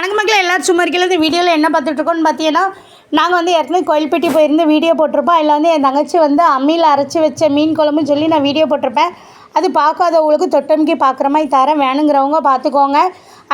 வணக்க மக்கள் எல்லோரும் சும்மா இருக்கல இந்த வீடியோவில் என்ன பார்த்துட்ருக்கோன்னு பார்த்தீங்கன்னா நாங்கள் வந்து ஏற்கனவே கோயில்பட்டி போயிருந்து வீடியோ போட்டிருப்போம். அதில் வந்து என் தங்கச்சி வந்து அம்மியில் அரைச்சி வச்ச மீன் குழம்புன்னு சொல்லி நான் வீடியோ போட்டிருப்பேன். அது பார்க்காதவங்களுக்கு தொட்டமிக்கி பார்க்குற மாதிரி தரேன். வேணுங்கிறவங்க பார்த்துக்கோங்க.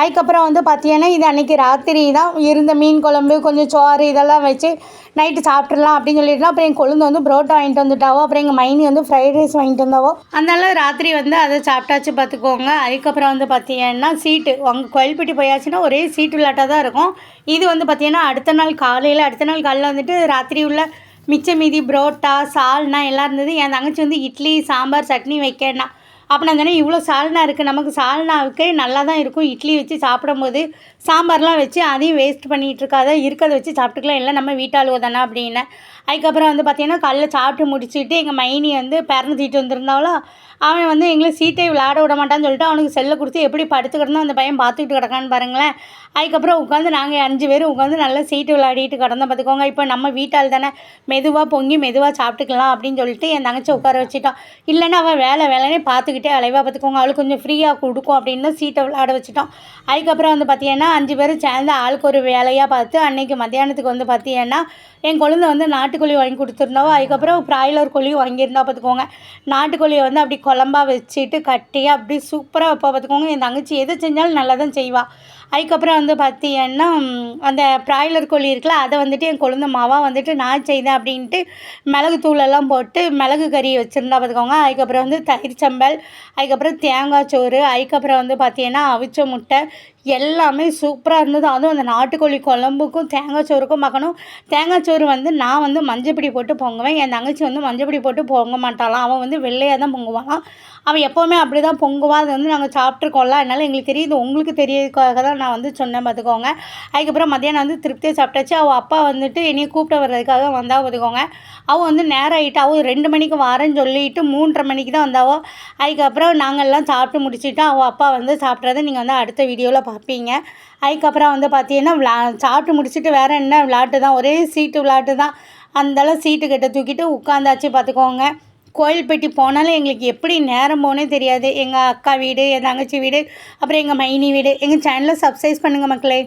அதுக்கப்புறம் வந்து பார்த்தீங்கன்னா இது அன்றைக்கி ராத்திரி தான். இருந்த மீன் குழம்பு கொஞ்சம் சோறு இதெல்லாம் வச்சு நைட்டு சாப்பிட்றலாம் அப்படின்னு சொல்லிட்டு அப்புறம் என் கொழுந்து வந்து புரோட்டா வாங்கிட்டு வந்துட்டாவோ அப்புறம் எங்கள் மைனி வந்து ஃப்ரைட் ரைஸ் வாங்கிட்டு வந்தாவோ அதனால ராத்திரி வந்து அதை சாப்பிட்டாச்சு பார்த்துக்கோங்க. அதுக்கப்புறம் வந்து பார்த்தீங்கன்னா சீட்டு. அங்கே கோயில்பட்டி போயாச்சுன்னா ஒரே சீட்டு விளையாட்டாக தான் இருக்கும். இது வந்து பார்த்தீங்கன்னா அடுத்த நாள் காலையில் அடுத்த நாள் காலையில் வந்துட்டு ராத்திரி உள்ள மிச்சம் மீதி புரோட்டா சால்னா எல்லாம் இருந்தது. என் தங்கச்சி வந்து இட்லி சாம்பார் சட்னி வைக்கன்னா அப்போ நான் சொன்னேன் இவ்வளோ சால்னா இருக்குது நமக்கு சால்னாவுக்கு நல்லா தான் இருக்கும். இட்லி வச்சு சாப்பிடும்போது சாம்பார்லாம் வச்சு அதையும் வேஸ்ட் பண்ணிகிட்டு இருக்காத இருக்கிறத வச்சு சாப்பிட்டுக்கலாம். இல்லை நம்ம வீட்டாளுவோ தானே அப்படின்னு. அதுக்கப்புறம் வந்து பார்த்திங்கன்னா காலைல சாப்பிட்டு முடிச்சுட்டு எங்கள் மைனி வந்து பிறந்து தீட்டு வந்திருந்தாவளோ அவன் வந்து எங்களை சீட்டை விளையாட விட மாட்டான்னு சொல்லிட்டு அவனுக்கு செல்லை கொடுத்து எப்படி படுத்துக்கிடணும் அந்த பையன் பார்த்துக்கிட்டு கிடக்கான்னு பாருங்களேன். அதுக்கப்புறம் உட்காந்து நாங்கள் அஞ்சு பேரும் உட்காந்து நல்லா சீட்டு விளையாடிட்டு கிடந்தோம் பார்த்துக்கோங்க இப்போ நம்ம வீட்டால் தானே மெதுவாக பொங்கி மெதுவாக சாப்பிட்டுக்கலாம் அப்படின்னு சொல்லிட்டு என் தங்கச்சி உட்கார வச்சுட்டான் இல்லைன்னா அவன் வேலை வேலைன்னே பார்த்துக்கிட்டு அலைவா பார்த்துக்கோங்க. அவளுக்கு கொஞ்சம் ஃப்ரீயாக கொடுக்கும் அப்படின்னு சீட்டை விளையாட வச்சுட்டோம். அதுக்கப்புறம் வந்து பார்த்தீங்கன்னா அஞ்சு பேரும் சேர்ந்து ஆளுக்கு ஒரு வேலையாக பார்த்து அன்றைக்கி மத்தியானத்துக்கு வந்து பார்த்தீங்கன்னா என் குழந்தை வந்து நாட்டுக்கோழி வாங்கி கொடுத்துருந்தாவோ? அதுக்கப்புறம் ப்ராய்லர் கோழியும் வாங்கியிருந்தா பார்த்துக்கோங்க. நாட்டுக்கோழியை வந்து அப்படி குழம்பா வச்சுட்டு கட்டியாக அப்படி சூப்பராக வைப்பா பார்த்துக்கோங்க. என் தங்கச்சி எது செஞ்சாலும் நல்லா தான் செய்வாள் அதுக்கப்புறம் வந்து பார்த்தீங்கன்னா அந்த ப்ராய்லர் கோழி இருக்குல்ல அதை வந்துட்டு என் குழந்தை மாவா வந்துட்டு நான் செய்தேன் அப்படின்ட்டு மிளகு தூளெல்லாம் போட்டு மிளகு கறி வச்சுருந்தா பார்த்துக்கோங்க. அதுக்கப்புறம் வந்து தயிர் சம்பல் அதுக்கப்புறம் தேங்காய் சோறு அதுக்கப்புறம் வந்து பார்த்தீங்கன்னா அவிச்ச முட்டை எல்லாமே சூப்பராக இருந்தது. அதுவும் அந்த நாட்டுக்கோழி குழம்புக்கும் தேங்காய் சோறுக்கும் பார்க்கணும். தேங்காய் சோறு வந்து நான் வந்து மஞ்சப்பொடி போட்டு பொங்குவேன். என் தங்கச்சி வந்து மஞ்சப்பொடி போட்டு பொங்க மாட்டாளாம். அவன் வந்து வெள்ளையாக தான் பொங்குவாளாம். அவன் எப்போவுமே அப்படி தான் பொங்குவா. அது வந்து நாங்கள் சாப்பிட்ருக்கோம்ல அதனால எங்களுக்கு தெரியுது. உங்களுக்கு தெரியறதுக்காக தான் நான் வந்து சொன்னேன் பார்த்துக்கோங்க. அதுக்கப்புறம் மத்தியானம் வந்து திருப்தியாக சாப்பிட்டாச்சு. அவள் அப்பா வந்துட்டு என்னையை கூப்பிட்டு வர்றதுக்காக வந்தா பார்த்துக்கோங்க. அவள் வந்து நேரம் ஆகிட்டு அவள் ரெண்டு மணிக்கு வரேன்னு சொல்லிட்டு மூன்றரை மணிக்கு தான் வந்தாவோ அதுக்கப்புறம் நாங்கள்லாம் சாப்பிட்டு முடிச்சுட்டு அவள் அப்பா வந்து சாப்பிட்றத நீங்கள் வந்து அடுத்த வீடியோவில் பார்ப்பீங்க. அதுக்கப்புறம் வந்து பார்த்தீங்கன்னா விளா சாப்பிட்டு முடிச்சுட்டு வேறு என்ன விளாட்டு தான் ஒரே சீட்டு விளாட்டு தான். அந்தளவு சீட்டு கிட்ட தூக்கிட்டு உட்காந்தாச்சு பார்த்துக்கோங்க. கோயில்பட்டி போனாலும் எங்களுக்கு எப்படி நேரம் போனே தெரியாது. எங்கள் அக்கா வீடு என் தங்கச்சி வீடு அப்புறம் எங்கள் மைனி வீடு. எங்கள் சேனலை சப்ஸ்கிரைப் பண்ணுங்கள் மக்களே.